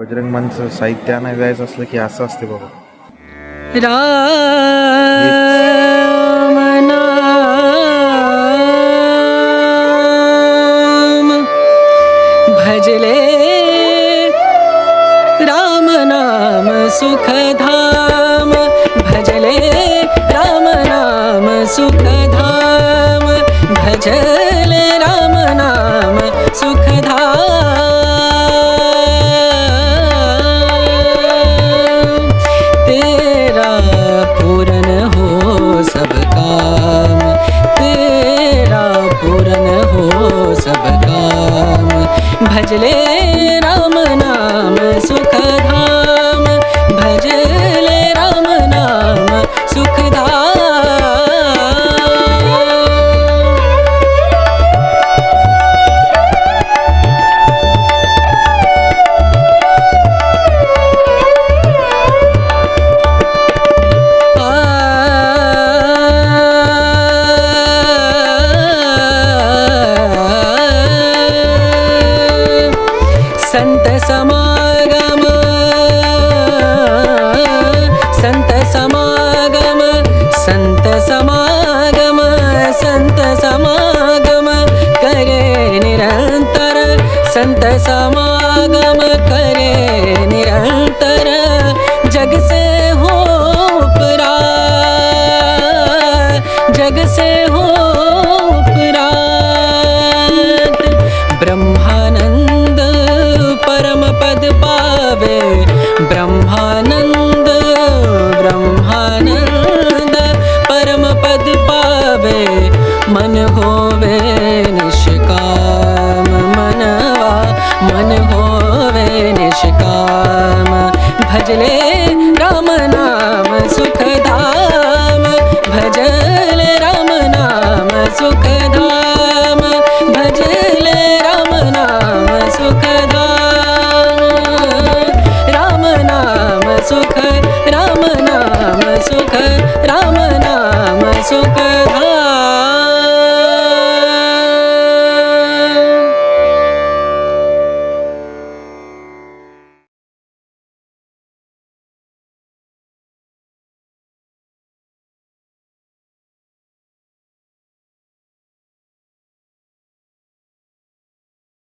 बजरंग मन साहित्य जाए कि असलं बाबा राम नाम भजले राम नाम सुखधाम भजले राम नाम सुख धाम भजले राम नाम सुख सन्त समागम सन्त समागम सन्त समागम सन्त समा ब्रह्मानन्द ब्रह्मानन्द पावे मन होवे निष्काम मनवा मन होवे निष्काम भजले रामनाम सुखदाम भजले नाम सुखदाम